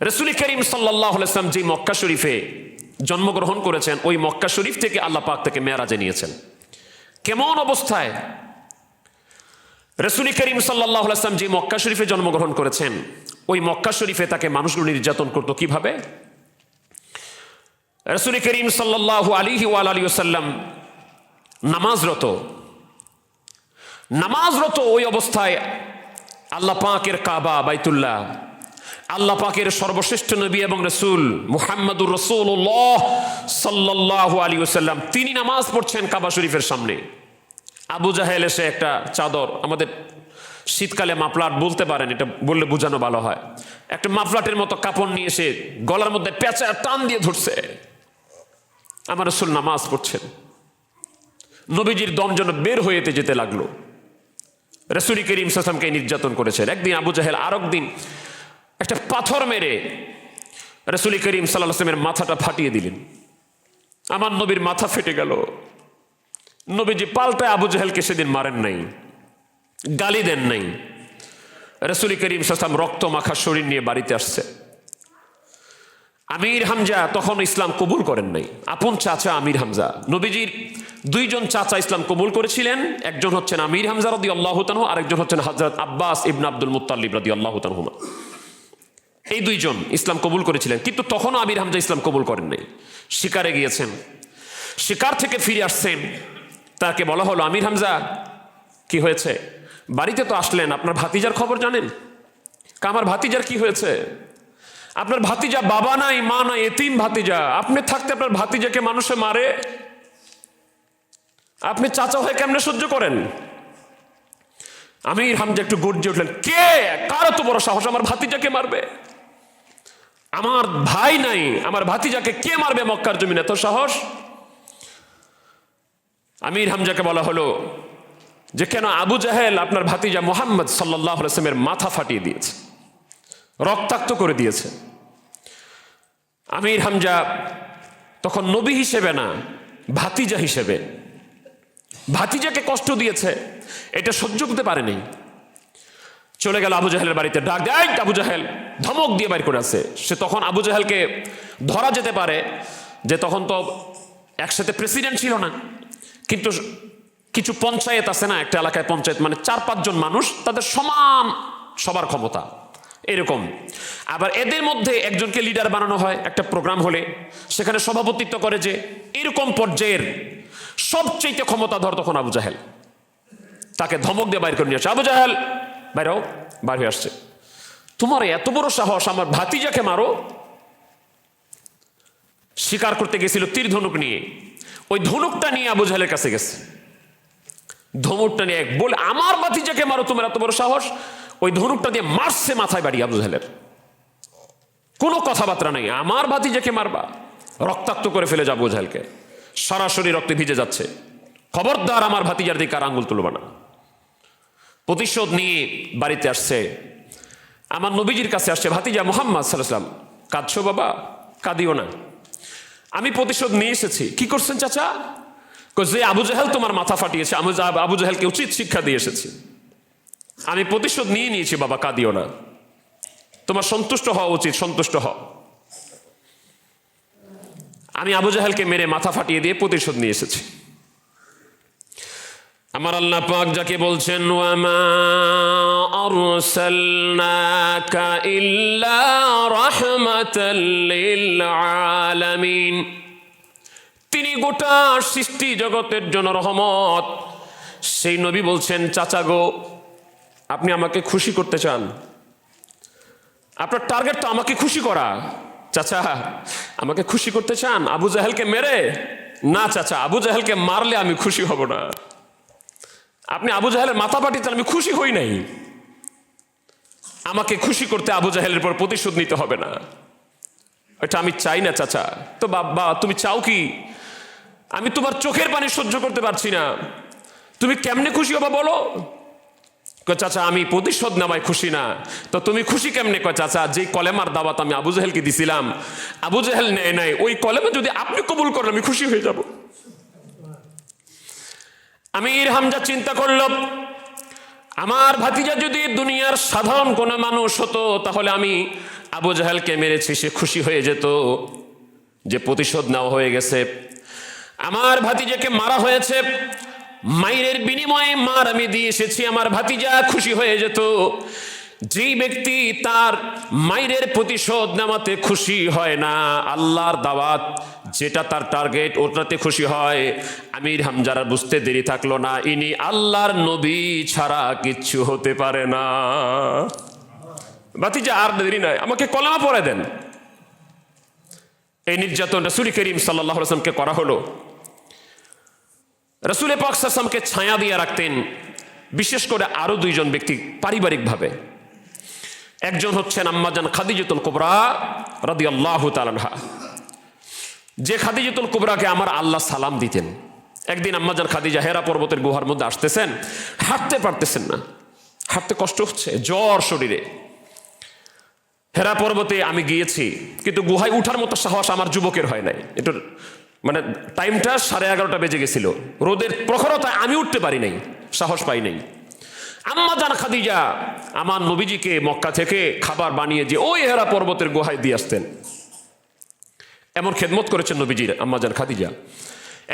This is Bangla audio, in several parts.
রসুল করিম সাল্লাম যে মক্কা শরীফে জন্মগ্রহণ করেছেন, ওই মক্কা শরীফ থেকে আল্লাহ পাক থেকে মেয়ারাজে নিয়েছেন। কেমন অবস্থায় রসুল করিম সাল্লাম যে মক্কা শরীফে জন্মগ্রহণ করেছেন, ওই মক্কা শরীফে তাকে মানুষগুলো নির্যাতন করতো কীভাবে? রসুল করিম সাল্লাহ আলিহি ওয়াল আলী সাল্লাম নামাজরত নামাজরত ওই অবস্থায় আল্লাহ পাকের কাবা, বাইতুল্লাহ আল্লাহ পাকের সর্বশ্রেষ্ঠ নবী এবং রসুল মুহাম্মদুর রসুল্লাহ সাল্লাহ আলী সাল্লাম তিনি নামাজ পড়ছেন কাবা শরীফের সামনে। আবু জাহেল এসে একটা চাদর আমাদের শীতকালে মাফলাট বলতে পারেন, এটা বললে বোঝানো ভালো হয়। একটা মাফলাটের মতো কাপড় নিয়ে এসে গলার মধ্যে পেঁচা টান দিয়ে ধরছে। আমার রসুল নামাজ পড়ছেন। নবীজির দম যেন বের হয়েতে যেতে লাগল। রসুল করিম সাসামকে নির্যাতন করেছেন। একদিন আবু জাহেল আর দিন একটা পাথর মেরে রসুল করিম সাল্লাহ আসলামের মাথাটা ফাটিয়ে দিলেন। আমার নবীর মাথা ফেটে গেল। নবীজি পাল্টায় আবু জাহেলকে সেদিন মারেন নাই, গালি দেন নাই। রসুল করিম সাসাম রক্ত মাখা শরীর নিয়ে বাড়িতে আসছে। আমির হামজা তখন ইসলাম কবুল করেন নাই। আপন চাচা আমির হামজা। নবীজির দুইজন চাচা ইসলাম কবুল করেছিলেন। একজন হচ্ছেন আমির হামজা রদি আল্লাহ তানহু আরেকজন হচ্ছেন হজরত আব্বাস ইবন আব্দুল মুতাল্লিব রদি আল্লাহ এই দুইজন ইসলাম কবুল করেছিলেন, কিন্তু তখনও আমির হামজা ইসলাম কবুল করেন নাই। শিকারে গিয়েছেন। শিকার থেকে ফিরে আসছেন। তাকে বলা হলো, আমির হামজা, কি হয়েছে? বাড়িতে তো আসলেন, আপনার ভাতিজার খবর জানেন? আমার ভাতিজার কি হয়েছে? আপনার ভাতিজা বাবা নাই, মা নাই, এতিম ভাতিজা। আপনি থাকতে আপনার ভাতিজাকে মানুষে মারে। আপনি চাচা হয়ে কেমনে সহ্য করেন? আমির হামজা একটু গর্জে উঠলেন, কে? কার তো বড় সাহস? আমার ভাতিজাকে মারবে? আমার ভাই নাই, আমার ভাতিজাকে কে মারবে মক্কার জমিনে? এত সাহস? আমির হামজাকে বলা হলো যে কেন আবু জাহেল আপনার ভাতিজা মোহাম্মদ সাল্লাহ মাথা ফাটিয়ে দিয়েছে, রক্তাক্ত করে দিয়েছে। আমির হামজা তখন নবী হিসেবে না, ভাতিজা হিসেবে। ভাতিজাকে কষ্ট দিয়েছে, এটা সহ্য করতে পারেনি। চলে গেল আবু জাহেলের বাড়িতে, ডাক দেয় আবু জাহেল, ধমক দিয়ে বাইর করে আছে সে তখন আবু জাহেলকে ধরা যেতে পারে যে তখন তো একসাথে প্রেসিডেন্ট ছিল না। কিন্তু কিছু পঞ্চায়েত আছে না, একটা এলাকায় পঞ্চায়েত মানে চার পাঁচজন মানুষ, তাদের সমান সবার ক্ষমতা, এরকম। আবার এদের মধ্যে একজনকে লিডার বানানো হয়, একটা প্রোগ্রাম হলে, সেখানে সভাপতিত্ব করে যে এরকম পর্যায়ের সবচেয়ে ক্ষমতাধর তখন আবু জাহেল। তাকে ধমক দিয়ে বাইর করে নিয়ে আসে, আবু জাহেল বাইরেও বাইর হয়ে আসছে। তোমার এত বড় সাহস, আমার ভাতিজাকে মারো। শিকার করতে গেছিল তীর ধনুক নিয়ে। ওই ধনুকটা নিয়ে আবু জাহেলের কাছে গেছে। ধনুকটা নিয়ে এক বলে, আমার ভাতিজাকে মারো, তোমার এত বড় সাহস। ওই ধনুকটা দিয়ে মারছে মাথায় বাড়ি আবু জাহেলের। কোনো কথাবার্তা নেই, আমার ভাতিজাকে মারবা। রক্তাক্ত করে ফেলে যাব জাহেলকে। সরাসরি রক্তে ভিজে যাচ্ছে। খবরদার আমার ভাতিজার দিকে আর আঙ্গুল তুলবা না। প্রতিশোধ নিয়ে বাড়িতে আসছে। আমার নবীজির কাছে আসছে, ভাতিজা মোহাম্মদ সাল্লাম কাঁদছো বাবা? কাঁদিও না। আমি প্রতিশোধ নিয়ে এসেছি। কি করছেন চাচা? যে আবু জাহেল তোমার মাথা ফাটিয়েছে, আমি আবু জাহেলকে উচিত শিক্ষা দিয়ে এসেছি। আমি প্রতিশোধ নিয়ে নিয়েছি বাবা, কাঁদিও না। তোমার সন্তুষ্ট হওয়া উচিত, সন্তুষ্ট হও। আমি আবু জাহেলকে মেরে মাথা ফাটিয়ে দিয়ে প্রতিশোধ নিয়ে এসেছি। আমার আল্লাহ পাক যাকে বলছেন ওয়ামা আলামিন। তিনি গোটা সৃষ্টি জগতের জন্য রহমত। সেই নবী বলছেন, চাচা গো, আপনি আমাকে খুশি করতে চান। আপনার টার্গেট তো আমাকে খুশি করা। চাচা, আমাকে খুশি করতে চান? আবু জাহেলকে মেরে? না, চাচা, আবু জাহেলকে মারলে আমি খুশি হব না। আপনি আবু জাহেলের মাথা পাঠিয়ে আমি খুশি হই নাই। আমাকে খুশি করতে আবু জাহেলের পর প্রতিশোধ নিতে হবে না। এটা আমি চাই না, চাচা। তো বাবা, তুমি চাও কি? আমি তোমার চোখের পানি সহ্য করতে পারছি না। তুমি কেমনে খুশি হবা বলো? চাচা, আমি প্রতিশোধ নেওয়ায় খুশি না। তো তুমি খুশি কেমনে? কয়, চাচা, যেই কলেমার দাওয়াত আমি আবু জাহেলকে দিছিলাম, আবু জাহেল নেয় নাই। ওই কলেমা যদি আপনি কবুল করেন, আমি খুশি হয়ে যাব। আমির হামজা চিন্তা করল, আমার ভাতিজা যদি দুনিয়ার সাধারণ কোনো মানুষ হতো, তাহলে আমি আবু জাহালকে মেরেছি, সে খুশি হয়ে যেত, যে প্রতিশোধ নেওয়া হয়ে গেছে। আমার ভাতিজাকে মারা হয়েছে মায়ের বিনিময়ে মার আমি দিয়ে এসেছি, আমার ভাতিজা খুশি হয়ে যেত। যেই ব্যক্তি তার মায়ের প্রতিশোধ নেওয়াতে খুশি হয় না, আল্লাহর দাওয়াত যেটা তার টার্গেট ওটাতে খুশি হয়। আমির হামজারা বুঝতে দেরি থাকল না, ইনি আল্লাহর নবী ছাড়া কিচ্ছু হতে পারে না। ভাতিজা, আর দেরি নয়, আমাকে কলমা পড়ে দেন। এই নির্যাতন রসুল করিম সাল্লাহ রসলামকে করা হলো। রসুল পাকসামকে ছায়া দিয়ে রাখতেন, বিশেষ করে আরও দুইজন ব্যক্তি পারিবারিকভাবে। একজন হচ্ছেন আম্মাজান খাদিজুল কুবরা রাদি আল্লাহ যে খাদিজুল কুবরাকে আমার আল্লাহ সালাম দিতেন, একদিন আম্মাজান খাদিজা হেরা পর্বতের গুহার মধ্যে আসতেছেন, হাঁটতে পারতেছেন না। হাঁটতে কষ্ট হচ্ছে, জ্বর শরীরে। হেরা পর্বতে আমি গিয়েছি, কিন্তু গুহায় উঠার মতো সাহস আমার যুবকের হয় নাই। একটু মানে টাইমটা সাড়ে এগারোটা বেজে গেছিল। রোদের প্রখরতায় আমি উঠতে পারি নাই, সাহস পাই নাই। আম্মা জান খাদিজা আমার নবীজিকে মক্কা থেকে খাবার বানিয়ে যে ওই হেরা পর্বতের গুহায় দিয়ে আসতেন। এমন খেদমত করেছেন নবীজির আম্মাজান খাদিজা।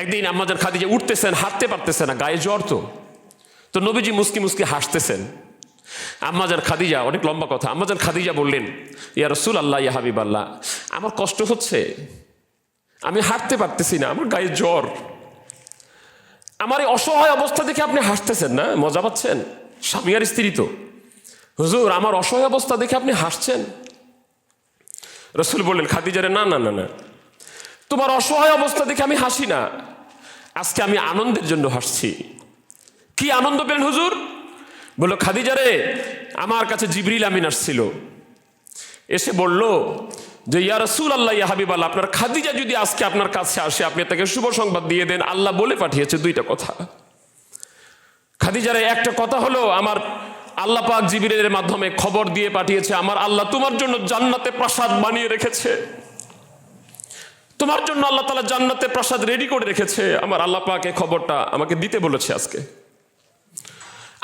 একদিন আম্মাজান খাদিজা উঠতেছেন, হাঁটতে পারতেছেন না, গায়ে জ্বর তো। তো নবীজি মুসকি মুসকি হাসতেছেন। আম্মাজান খাদিজা, অনেক লম্বা কথা আম্মাজান খাদিজা বললেন, ইয়া রসুল আল্লাহ ইয়া হাবিব আল্লাহ আমার কষ্ট হচ্ছে। আমি হাঁটতে পারতেছি না, আমার গায়ে জ্বর। আমার এই অসহায় অবস্থা দেখে আপনি হাসতেছেন না? মজা পাচ্ছেন? স্বামী আর স্ত্রী তো। হুজুর, আমার অসহায় অবস্থা দেখে আপনি হাসছেন? রসুল বললেন, খাদিজারে, না না না না। তোমার অসহায় অবস্থা দেখে আমি হাসি না। আজকে আমি আনন্দের জন্য হাসছি। কি আনন্দ পেলেন হুজুর? বলল খাদিজারে আমার কাছে জিবরিল আমিন আসছিল। এসে বলল যে, ইয়া রসুল আল্লাহ ইয়া হাবিব আল্লাহ আপনার খাদিজা যদি আজকে আপনার কাছে আসে, আপনি তাকে শুভ সংবাদ দিয়ে দেন, আল্লাহ বলে পাঠিয়েছে দুইটা কথা। খাদিজারে একটা কথা হলো, আমার আল্লাহ পাক জিবিরের মাধ্যমে খবর দিয়ে পাঠিয়েছে, আমার আল্লাহ তোমার জন্য জান্নাতে প্রাসাদ বানিয়ে রেখেছে। তোমার জন্য আল্লাহ তালা জান্নাতে প্রসাদ রেডি করে রেখেছে। আমার আল্লাহ পাক খবরটা আমাকে দিতে বলেছে আজকে।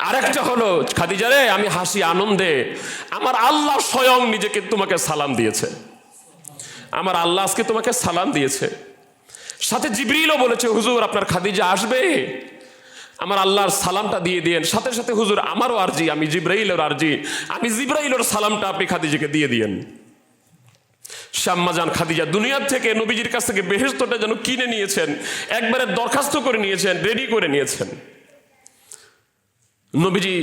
আরেকটা হলো খাদিজারে আমি হাসি, আনন্দে আমার আল্লাহ স্বয়ং নিজেকে তোমাকে সালাম দিয়েছে। আমার আল্লাহ আজকে তোমাকে সালাম দিয়েছে। সাথে জিবরিলও বলেছে, হুজুর, আপনার খাদিজা আসবে। আমার আল্লাহর সালামটা দিয়ে দিয়েন। সাথে সাথে হুজুর, আমারও আরজি, আমি জিব্রাইলের আরজি, আমি জিব্রাইলের সালামটা আপনি খাদিজাকে দিয়ে দিয়েন। শাম্মাজান খাদিজা দুনিয়ার থেকে নবীজির কাছ থেকে বেহেস্তটা যেন কিনে নিয়েছেন, একবারে দরখাস্ত করে নিয়েছেন রেডি করে নিয়েছেন। নবীজি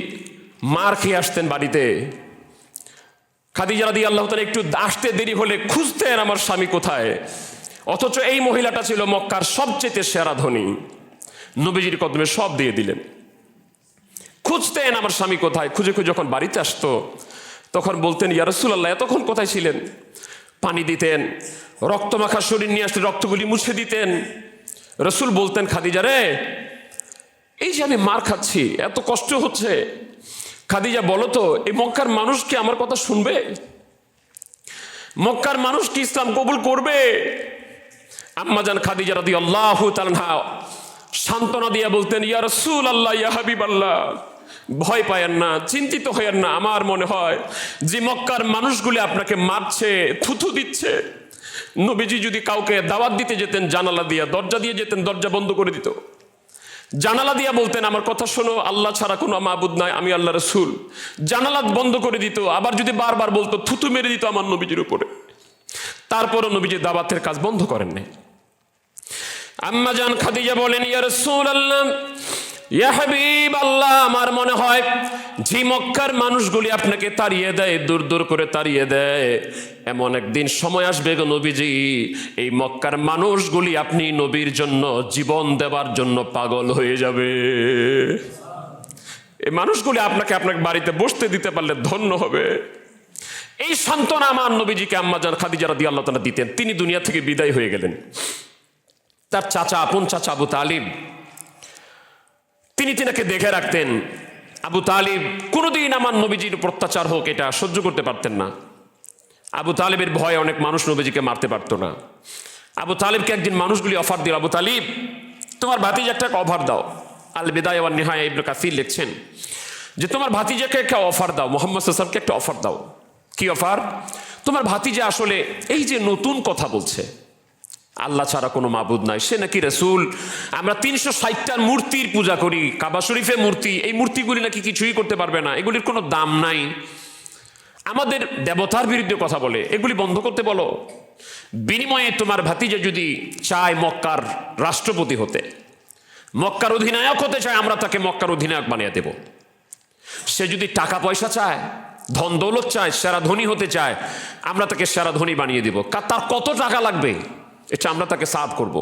মার খেয়ে আসতেন বাড়িতে। খাদিজা রাদি আল্লাহ তালা একটু আসতে দেরি হলে খুঁজতেন আমার স্বামী কোথায়। অথচ এই মহিলাটা ছিল মক্কার সবচেয়ে সেরা ধনী। নবীজির কদমে সব দিয়ে দিলেন। খুঁজতেন আমার স্বামী কোথায়, খুঁজে খুঁজে যখন বাড়িতে আসতো, তখন বলতেন, ইয়া রসুল্লাহ এতক্ষণ কোথায় ছিলেন? পানি দিতেন রক্ত মাখা শরীর নিয়ে আসলে রক্তগুলি মুছে দিতেন। রসুল বলতেন, খাদিজা রে, এই যে আমি মার খাচ্ছি, এত কষ্ট হচ্ছে। খাদিজা, বলো তো, এই মক্কার মানুষ কি আমার কথা শুনবে? মক্কার মানুষ কি ইসলাম কবুল করবে? আম্মাজান খাদিজা রাদি আল্লাহ সান্ত্বনা দিয়া বলতেন, ইয়া রসুল আল্লাহ ইয়া হাবিব আল্লাহ ভয় পায়েন না, চিন্তিত হয়েন না, আমার মনে হয়। যে মক্কার মানুষগুলি আপনাকে মারছে, থুথু দিচ্ছে। নবীজি যদি কাউকে দাওয়াত দিতে যেতেন, জানালা দিয়া দরজা দিয়ে যেতেন, দরজা বন্ধ করে দিত। জানালা দিয়া বলতেন, আমার কথা শোনো, আল্লাহ ছাড়া কোনো মাবুদ নাই, আমি আল্লাহ রসুল। জানালা বন্ধ করে দিত, আবার যদি বারবার বলতো থুতু মেরে দিত আমার নবীজির উপরে। তারপরও নবীজি দাওয়াতের কাজ বন্ধ করেন নাই আম্মা জান খাদিজা বলেন, ইয়া রাসূলুল্লাহ ইয়া হাবিব আল্লাহ আমার মনে হয় যে মক্কার মানুষগুলি আপনাকে তাড়িয়ে দেয়, দূর দূর করে তাড়িয়ে দেয়। এমন একদিন সময় আসবে গো নবীজি, এই মক্কার মানুষগুলি আপনি নবীর জন্য জীবন দেবার জন্য পাগল হয়ে যাবে। এই মানুষগুলি আপনাকে আপনাকে বাড়িতে বসতে দিতে পারলে ধন্য হবে। এই সান্ত্বনা আমার নবীজিকে আম্মাজান খাদিজা রাদি আল্লাহ তালা দিতেন, তিনি দুনিয়া থেকে বিদায় হয়ে গেলেন। তার চাচা, আপন চাচা আবু তালিব তিনি তিনাকে দেখে রাখতেন। আবু তালিব কোনোদিন আমার নবীজির উপর অত্যাচার হোক এটা সহ্য করতে পারতেন না। আবু তালিবের ভয়ে অনেক মানুষ নবীজিকে মারতে পারতো না। আবু তালিবকে একদিন মানুষগুলি অফার দিল, আবু তালিব, তোমার ভাতিজ একটা অফার দাও। আল বেদায় আবার নেহায় ইবনে কাসির লিখছেন যে, তোমার ভাতিজাকে একটা অফার দাও, মোহাম্মদ সাল্লামকে একটা অফার দাও। কি অফার তোমার ভাতিজা আসলে এই যে নতুন কথা বলছে আল্লাহ ছাড়া কোনো মাবুদ নাই। সে নাকি রসুল। আমরা তিনশো ষাটটার মূর্তির পূজা করি, কাবা শরীফে মূর্তি। এই মূর্তিগুলি নাকি কিছুই করতে পারবে না। এগুলির কোনো দাম নাই। আমাদের দেবতার বিরুদ্ধে কথা বলে, এগুলি বন্ধ করতে বলো। বিনিময়ে তোমার ভাতিজা যদি চায় মক্কার রাষ্ট্রপতি হতে, মক্কার অধিনায়ক হতে চায়, আমরা তাকে মক্কার অধিনায়ক বানিয়ে দেব। সে যদি টাকা পয়সা চায়, ধন দৌলত চায়, সেরা ধনী হতে চায়, আমরা তাকে সেরা ধনী বানিয়ে দিব। তার কত টাকা লাগবে? এটা আমরা তাকে সাফ করব।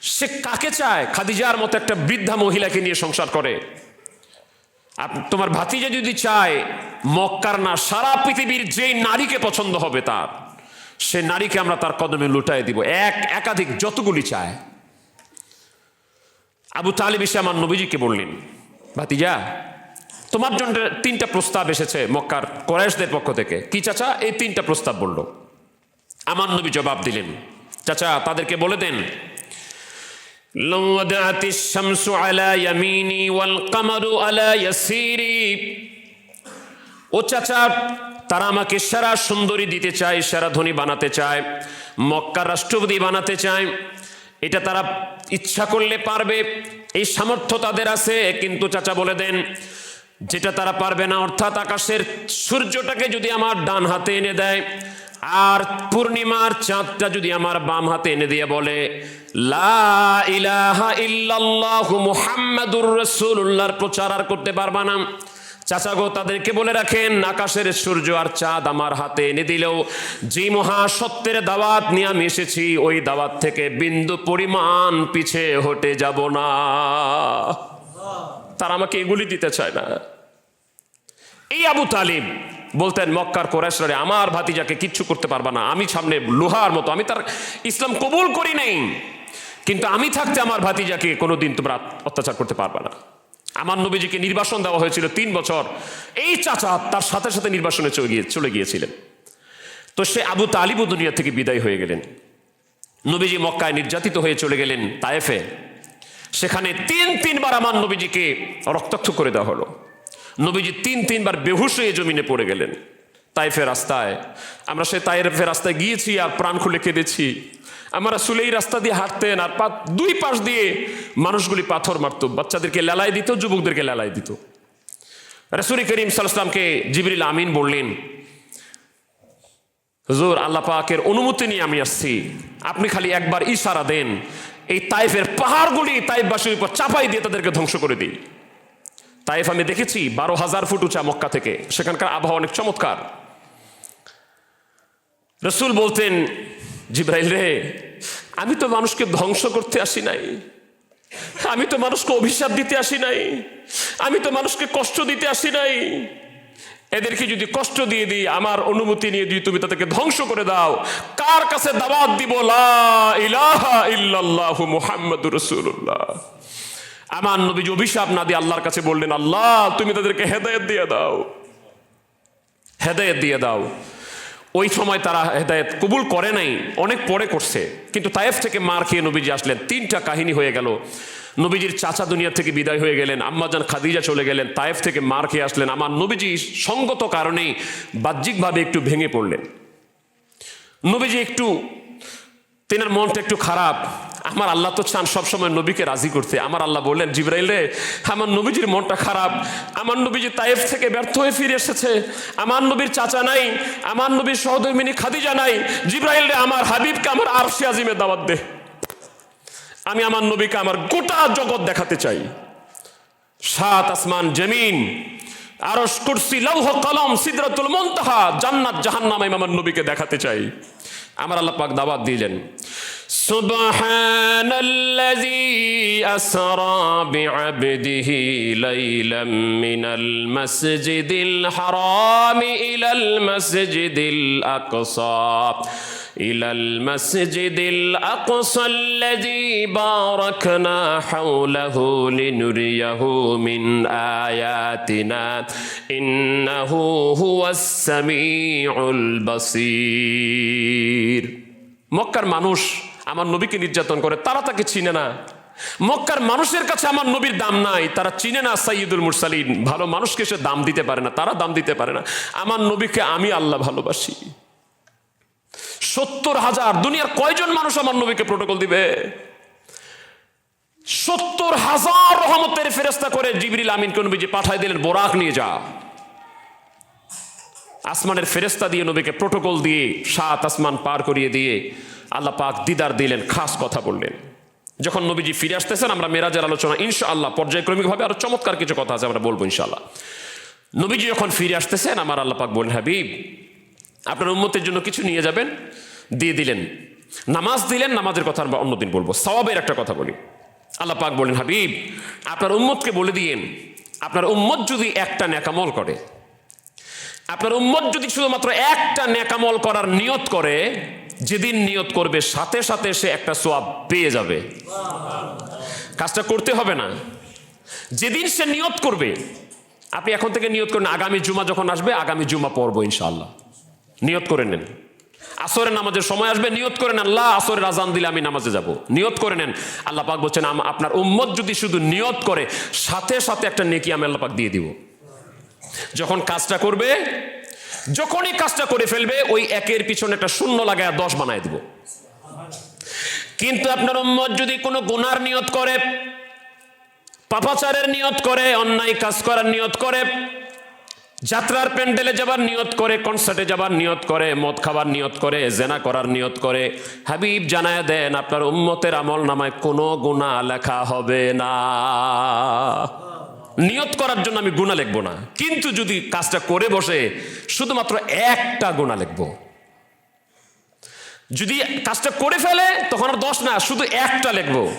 সে কাকে চায়? খাদিজার মতো একটা বৃদ্ধা মহিলাকে নিয়ে সংসার করে। তোমার ভাতিজা যদি চায়, মক্কার না, সারা পৃথিবীর যেই নারীকে পছন্দ হবে তার, সে নারীকে আমরা তার কদমে লুটাই দিব। এক, একাধিক যতগুলি চায়। আবু তালিব এসে আমার নবীজিকে বললেন, ভাতিজা, তোমার জন্য তিনটা প্রস্তাব এসেছে মক্কার কোরাইশদের পক্ষ থেকে। কি চাচা? এই তিনটা প্রস্তাব বলল। আমার নবী জবাব দিলেন চাচা তাদেরকে বলে দেন لو وضعت الشمس على يميني والقمر على يسيري ও চাচা তারা আমাকে সেরা সুন্দরী দিতে চায় সেরা ধনী বানাতে চায় মক্কার রাষ্ট্রপতি বানাতে চায় এটা তারা ইচ্ছা করলে পারবে এই সামর্থ্য তাদের আছে কিন্তু চাচা বলে দেন যেটা তারা পারবে না অর্থাৎ আকাশের সূর্যটাকে যদি আমার ডান হাতে এনে দেয় আর পূর্ণিমার চাঁদটা যদি আমার বাম হাতে এনে দিয়ে বলে প্রচার আর করতে পারবা না। চাচা গো, তাদেরকে বলে রাখেন, আকাশের সূর্য আর চাঁদ আমার হাতে এনে দিলেও যে মহা সত্যের দাওয়াত নিয়ে আমি এসেছি, ওই দাওয়াত থেকে বিন্দু পরিমাণ পিছে হটে যাব না। তারা আমাকে এগুলি দিতে চায় না। এই আবু তালিব বলতেন মক্কার কোরেশরে আমার ভাতিজাকে কিচ্ছু করতে পারবা না। আমি সামনে লোহার মতো, আমি তার ইসলাম কবুল করি নাই। কিন্তু আমি থাকতে আমার ভাতিজাকে কোনোদিন তোমরা অত্যাচার করতে পারবা না। আমার নবীজিকে নির্বাসন দেওয়া হয়েছিল তিন বছর। এই চাচা তার সাথে সাথে নির্বাসনে চলে গিয়ে, চলে গিয়েছিলেন। তো সে আবু তালিবও দুনিয়া থেকে বিদায় হয়ে গেলেন। নবীজি মক্কায় নির্যাতিত হয়ে চলে গেলেন তায়েফে। সেখানে তিন তিনবার আমার নবীজিকে রক্তাক্ত করে দেওয়া হলো। নবীজি তিন, তিনবার বেহুশ হয়ে জমিনে পড়ে গেলেন। তাইফের রাস্তায়, আমরা সে তাইফের রাস্তায় গিয়েছি আর প্রাণ খুলে কেঁদেছি। আমরা আসলে এই রাস্তা দিয়ে হাঁটতেন আর পা- দুই পাশ দিয়ে মানুষগুলি পাথর মারত, বাচ্চাদেরকে লেলাই দিত, যুবকদেরকে লেলাই দিত। রসুল করিম সাল্লামকে জিবরিল আমিন বললেন, হুজুর, আল্লাহ পাকের অনুমতি নিয়ে আমি আসছি। আপনি খালি একবার ইশারা দেন, এই তাইফের পাহাড়গুলি তাইফবাসীর উপর চাপাই দিয়ে তাদেরকে ধ্বংস করে দিই। তাইফ আমি দেখেছি বারো হাজার ফুট উঁচা মক্কা থেকে। সেখানকার আবহাওয়া অনেক চমৎকার। রসুল বলতেন, জিব্রাইল রে, আমি তো মানুষকে ধ্বংস করতে আসি নাই। আমি তো মানুষকে অভিশাপ দিতে আসি নাই। আমি তো মানুষকে কষ্ট দিতে আসি নাই। এদেরকে যদি কষ্ট দিয়ে দিই, আমার অনুমতি নিয়ে যদি তুমি তাদেরকে ধ্বংস করে দাও, কার কাছে দাওয়াত দিব? লা ইলাহা ইল্লাল্লাহু মুহাম্মাদুর রাসূলুল্লাহ। আমার নবীজি অভিশাপ না দিয়ে আল্লাহর কাছে বললেন, আল্লাহ, তুমি তাদেরকে হেদায়েত দিয়ে দাও। হেদায়েত দিয়ে দাও। ওই সময় তারা হেদায়েত কবুল করে নাই, অনেক পরে করছে। কিন্তু তায়েফ থেকে মার খেয়ে নবীজি আসলেন। তিনটা কাহিনী হয়ে গেল। নবীজির চাচা দুনিয়া থেকে বিদায় হয়ে গেলেন আম্মাজান খাদিজা চলে গেলেন, তায়েফ থেকে মার খেয়ে আসলেন। আমার নবীজি সঙ্গত কারণেই বাহ্যিকভাবে একটু ভেঙে পড়লেন। নবীজি একটু, তেনার মনটা একটু খারাপ। আমার আল্লাহ তো চান সবসময় নবীকে রাজি করতে। আমার আল্লাহ বললেন, জিব্রাইল রে, আমার নবীজির মনটা খারাপ। আমার নবীজি তাইফ থেকে ব্যর্থ হয়ে ফিরে এসেছে। আমার নবীর চাচা নাই। আমার নবীর সহধর্মিনী খাদিজা নাই। জিব্রাইল রে, আমার হাবিবকে আমার আরশি আজিমে দাওয়াত দে। আমি আমার নবীকে আমার গোটা জগৎ দেখাতে চাই। সাত আসমান জমিন, আরশ কুরসি, লৌহ কলম, সিদরাতুল মুনতাহা, জান্নাত জাহান্নাম আমি আমার নবীকে দেখাতে চাই। আমার আল্লাহ পাক দাওয়াত দিলেন سبحان الذي أسرى بعبده ليلا من المسجد الحرام إلى المسجد الأقصى إلى المسجد الأقصى الذي باركنا حوله لنريه من آياتنا إنه هو السميع البصير মক্কার মানুষ আমার নবীকে নির্যাতন করে তারা তাকে চিনে না মক্কার মানুষের কাছে আমার নবীর দাম নাই তারা চিনে না সাইয়দুল মুরসালিন ভালো মানুষকে সে দাম দিতে পারে না তারা দাম দিতে পারে না আমার নবীকে আমি আল্লাহ ভালোবাসি সত্তর হাজার, দুনিয়ার কয়জন মানুষ আমার নবীকে প্রোটোকল দিবে? সত্তর হাজার রহমতের ফেরেস্তা করে জিবরিল আমিনকে নবীজি পাঠাই দিলেন, বোরাক নিয়ে যা। আসমানের ফেরেস্তা দিয়ে নবীকে প্রোটোকল দিয়ে সাত আসমান পার করিয়ে দিয়ে আল্লাহ পাক দিদার দিলেন, খাস কথা বললেন। যখন নবীজি ফিরে আসতেছেন, আমরা মেরাজের আলোচনা ইনশা আল্লাহ পর্যায়ক্রমিকভাবে আরও চমৎকার কিছু কথা আছে, আমরা বলব ইনশাআল্লাহ। নবীজি যখন ফিরে আসতেছেন, আমার আল্লাহ পাক বললেন, হাবিব আপনার উম্মতের জন্য কিছু নিয়ে যাবেন, দিয়ে দিলেন। নামাজ দিলেন, নামাজের কথা আমরা অন্যদিন বলব। সওয়াবের একটা কথা বলি। আল্লাহ পাক বলেন, হাবিব, আপনার উম্মতকে বলে দিয়েন, আপনার উম্মত যদি একটা ন্যাকামল করে, আপনার উম্মত যদি শুধুমাত্র একটা ন্যাকামল করার নিয়ত করে, যেদিন নিয়ত করবে, সাথে সাথে সে একটা সোয়াব পেয়ে যাবে। কাজটা করতে হবে না। যেদিন সে নিয়ত করবে, আপনি এখন থেকে নিয়ত করেন, আগামী জুমা যখন আসবে, আগামী জুমা পড়ব ইনশাআল্লাহ। নিয়ত করে নেন। আসরের নামাজের সময় আসবে, নিয়ত নেন। আল্লাহ আসরের আজান দিলে আমি নামাজে যাব। নিয়ত করে নেন। আল্লাহ পাক বলছেন আপনার উম্মত যদি শুধু নিয়ত করে, সাথে সাথে একটা নেকি আমি আল্লাহ পাক দিয়ে দিব। যখন কাজটা করবে, যখনই কাজটা করে ফেলবে, ওই একের পিছনে একটা শূন্য লাগায় দশ বানায় দিব। কিন্তু আপনার উম্মত যদি কোনো গুনার নিয়ত করে, পাপাচারের নিয়ত করে, অন্যায় কাজ করার নিয়ত করে যাত্রার প্যান্ডেলে যাবার নিয়ত করে কনসার্টে যাবার নিয়ত করে, মদ খাবার নিয়ত করে, জেনা করার নিয়ত করে, হাবিব জানায় দেন, আপনার উম্মতের আমল নামায় কোনো গুণা লেখা হবে না। নিয়ত করার জন্য আমি গুণা লিখব না। কিন্তু যদি কাজটা করে বসে, শুধুমাত্র একটা গুণা লিখব। যদি কাজটা করে ফেলে, তখন আর দশ না, শুধু একটা লিখব।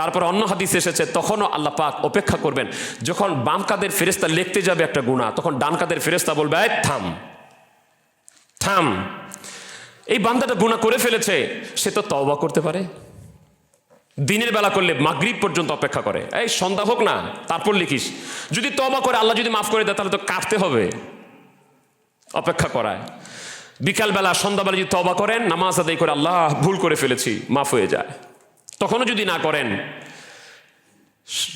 তারপর অন্য হাদিস এসেছে, তখনও আল্লাহ পাক অপেক্ষা করবেন। যখন বাম কাদের ফেরেস্তা লিখতে যাবে একটা গুণা তখন ডান কাদের ফেরেস্তা বলবে, "এই থাম থাম। এই বান্দাটা গুণা করে ফেলেছে, সে তো তওবা করতে পারে। দিনের বেলা করলে মাগরিব পর্যন্ত অপেক্ষা করে। এই সন্ধ্যা হোক না, তারপর লিখিস। যদি তবা করে, আল্লাহ যদি মাফ করে দেয়, তাহলে তো কাটতে হবে। অপেক্ষা করায়। বিকালবেলা সন্ধ্যাবেলা যদি তবা করেন, নামাজ আদায় করে আল্লাহ ভুল করে ফেলেছি, মাফ হয়ে যায়। তখনও যদি না করেন,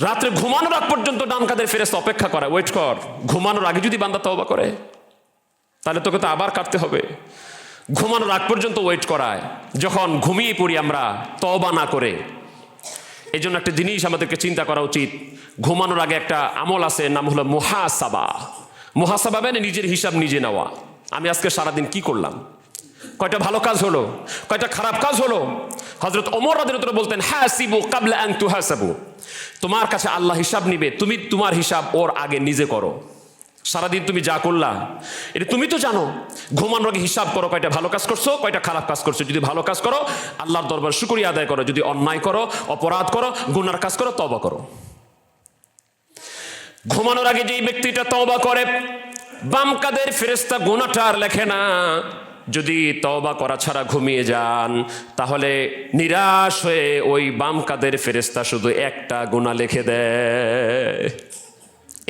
রাত্রে ঘুমানোর আগ পর্যন্ত ডান কাদের ফেরেস্তা অপেক্ষা করা, ওয়েট কর, ঘুমানোর আগে যদি বান্দা তওবা করে, তাহলে তোকে তো আবার কাটতে হবে। ঘুমানোর আগ পর্যন্ত ওয়েট করায়, যখন ঘুমিয়ে পড়ি আমরা তওবা না করে। এই জন্য একটা জিনিস আমাদেরকে চিন্তা করা উচিত। ঘুমানোর আগে একটা আমল আছে, নাম হলো মুহাসাবা। মুহাসাবা মানে নিজের হিসাব নিজে নেওয়া। আমি আজকে সারাদিন কি করলাম? কয়টা ভালো কাজ হলো, কয়টা খারাপ কাজ হলো। হজরত ওমর রাদিন বলতেন হ্যাঁ সিবু কাবলা অ্যাং তু হাসাবু তোমার কাছে আল্লাহ হিসাব নিবে, তুমি তোমার হিসাব ওর আগে নিজে করো। সারাদিন তুমি যা করলা, এটা তুমি তো জানো ঘুমানোর আগে হিসাব করো, কয়টা ভালো কাজ করছ, কয়টা খারাপ কাজ করছ। যদি ভালো কাজ করো, আল্লাহর দরবার শুকরিয়া আদায় করো। যদি অন্যায় করো, অপরাধ করো, গুনার কাজ করো তবা করো। ঘুমানোর আগে যেই ব্যক্তিটা তবা করে, বাম কাদের ফেরেস্তা গুণাটা আর লেখে না। যদি তওবা করা ছাড়া ঘুমিয়ে যান, তাহলে নিরাশ হয়ে ওই বাম কাদের ফেরেস্তা শুধু একটা গুণা লিখে দেয়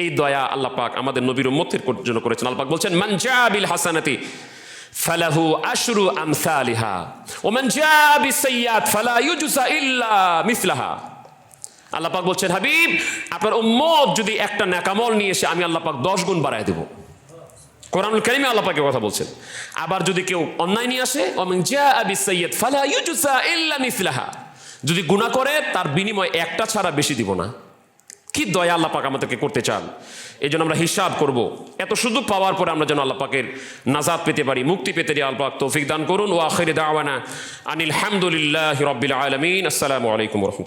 এই দয়া আল্লাহ পাক আমাদের নবীর উম্মতের জন্য করেছেন। আল্লাহ পাক বলছেন, মান জাবিল হাসানাতি ফালাহু আশরু আমসালিহা ও মান জাবি সাইয়াত ফালা ইউজসা ইল্লা মিসলাহা। আল্লাহ পাক বলছেন, হাবিব, আপনার উম্মত যদি একটা নাকামল নিয়ে এসে আমি আল্লাহ পাক দশ গুণ বাড়ায় দেব। কোরআনুল কারিমে আল্লাহ পাকের কথা বলছেন। আবার যদি কেউ অন্যায় নিয়ে আসে ফালা যদি গুনাহ করে, তার বিনিময় একটা ছাড়া বেশি দিব না। কি দয়া আল্লাহ পাক আমাদেরকে করতে চান? এই জন্য আমরা হিসাব করব। এত সুযোগ পাওয়ার পরে আমরা যেন আল্লাহ পাকের নাজাদ পেতে পারি, মুক্তি পেতে পারি আল্লাহ পাক তৌফিক দান করুন। ও আখির দাওয়ানা আনিল হামদুলিল্লাহ রব্বিল আলমিন। আসসালামু আলাইকুম রহমতুল্লাহ।